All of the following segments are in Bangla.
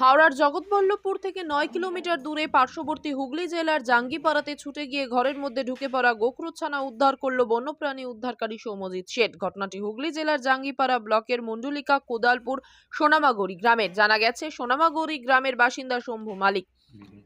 হাওড়ার জগৎবল্লভপুর থেকে নয় কিলোমিটার দূরে পার্শ্ববর্তী হুগলি জেলার জাঙ্গিপাড়াতে ছুটে গিয়ে ঘরের মধ্যে ঢুকে পড়া গোকরুচ্ছানা উদ্ধার করল বন্যপ্রাণী উদ্ধারকারী সৌমজিৎ শেঠ। ঘটনাটি হুগলি জেলার জাঙ্গিপাড়া ব্লকের মন্ডলিকা কোদালপুর সোনামাগড়ি গ্রামের। জানা গেছে সোনামাগড়ি গ্রামের বাসিন্দা শম্ভু মালিক।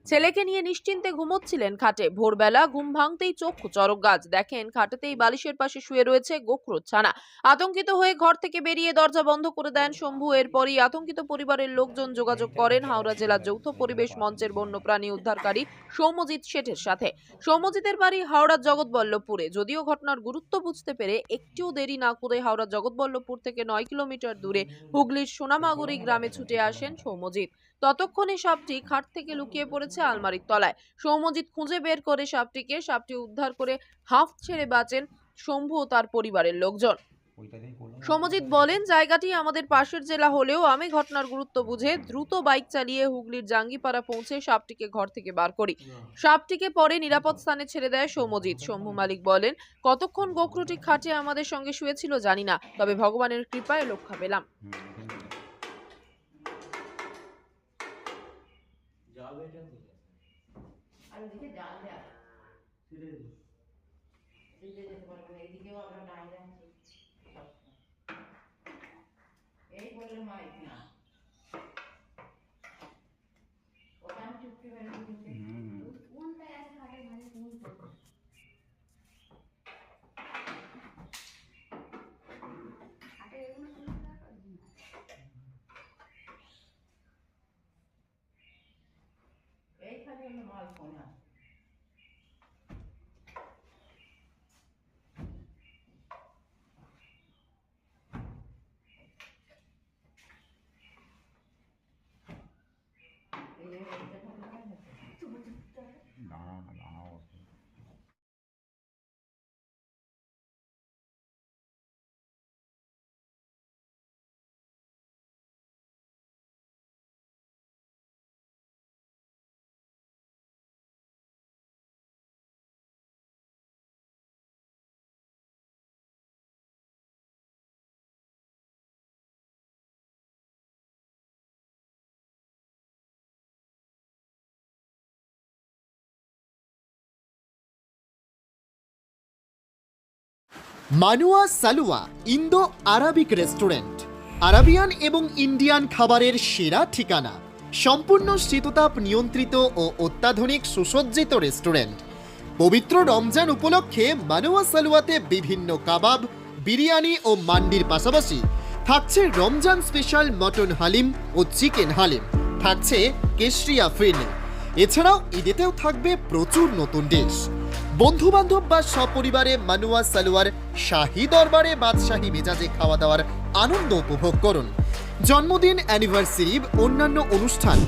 ছেলেকে নিয়ে নিশ্চিন্তে ঘুমোচ্ছিলেন খাটে। ভোরবেলা ঘুম ভাঙতেই চক্ষু চরক গাছ দেখেন খাটেতেই বালিশের পাশে শুয়ে রয়েছে গোখরোচ্ছানা আতঙ্কিত হয়ে ঘর থেকে বেরিয়ে দরজা বন্ধ করে দেন শম্ভু। এরপরই আতঙ্কিত পরিবারের লোকজন যোগাযোগ করেন হাওড়া জেলা যৌথ পরিবেশ মঞ্চের বন্যপ্রাণী উদ্ধারকারী সৌম্যজিৎ শেঠের সাথে। সৌম্যজিতের বাড়ি হাওড়ার জগৎবল্লভপুরে। যদিও ঘটনার গুরুত্ব বুঝতে পেরে একটিও দেরি না করে হাওড়া জগৎবল্লভপুর থেকে নয় কিলোমিটার দূরে হুগলির সোনামাগুড়ি গ্রামে ছুটে আসেন সৌম্যজিৎ। ততক্ষণে সাপটি খাট থেকে লুকিয়ে পড়েছে আলমারির তলায়। সৌম্যজিৎ খুঁজে বের করে সাপটিকে, সাপটি উদ্ধার করে হাফ ছেড়ে বাঁচেন শম্ভু ও তার পরিবারের লোকজন। সৌম্যজিৎ বলেন, জায়গাটি আমাদের পাশের জেলা হলেও আমি ঘটনার গুরুত্ব বুঝে দ্রুত বাইক চালিয়ে হুগলির জাঙ্গিপাড়া পৌঁছে সাপটিকে ঘর থেকে বার করি। সাপটিকে পরে নিরাপদ স্থানে ছেড়ে দেয় সৌম্যজিৎ। শম্ভু মালিক বলেন, কতক্ষণ গোখরুটি খাটে আমাদের সঙ্গে শুয়েছিল জানি না, তবে ভগবানের কৃপায় রক্ষা পেলাম। আর ওদিকে জাল দেওয়া দিতে যেতে পারব না এইদিকেও আমরা ডাল আছি এই বললে হয় না। 有什么好商量？মানুয়া সালুয়া ইন্দো আরাবিক রেস্টুরেন্ট আরাবিয়ান এবং ইন্ডিয়ান খাবারের সেরা ঠিকানা। সম্পূর্ণ শীততাপ নিয়ন্ত্রিত ও অত্যাধুনিক সুসজ্জিত রেস্টুরেন্ট পবিত্র রমজান উপলক্ষে মানুয়া সালুয়াতে বিভিন্ন কাবাব, বিরিয়ানি ও মান্ডির পাশাপাশি থাকছে রমজান স্পেশাল মটন হালিম ও চিকেন হালিম। থাকছে কেশরিয়া ফিরনি এছাড়াও ঈদেতেও থাকবে প্রচুর নতুন ডিশ বন্ধু বান্ধব বা সপরিবারে মানুয়া সালোয়ার, শাহী দরবারে বাদশাহী মেজাজে খাওয়া দাওয়ার আনন্দ উপভোগ করুন। জন্মদিন অ্যানিভার্সারি অন্যান্য অনুষ্ঠান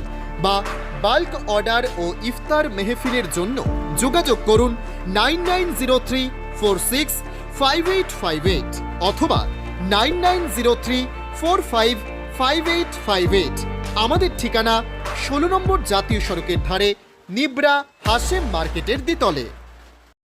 বা বাল্ক অর্ডার ও ইফতার মেহফিলের জন্য যোগাযোগ করুন nine nine zero three four six five eight five eight অথবা nine nine zero three four five five eight five eight. আমাদের ঠিকানা ষোলো নম্বর জাতীয় সড়কের ধারে নিবরা হাসেম মার্কেটের দ্বিতলে।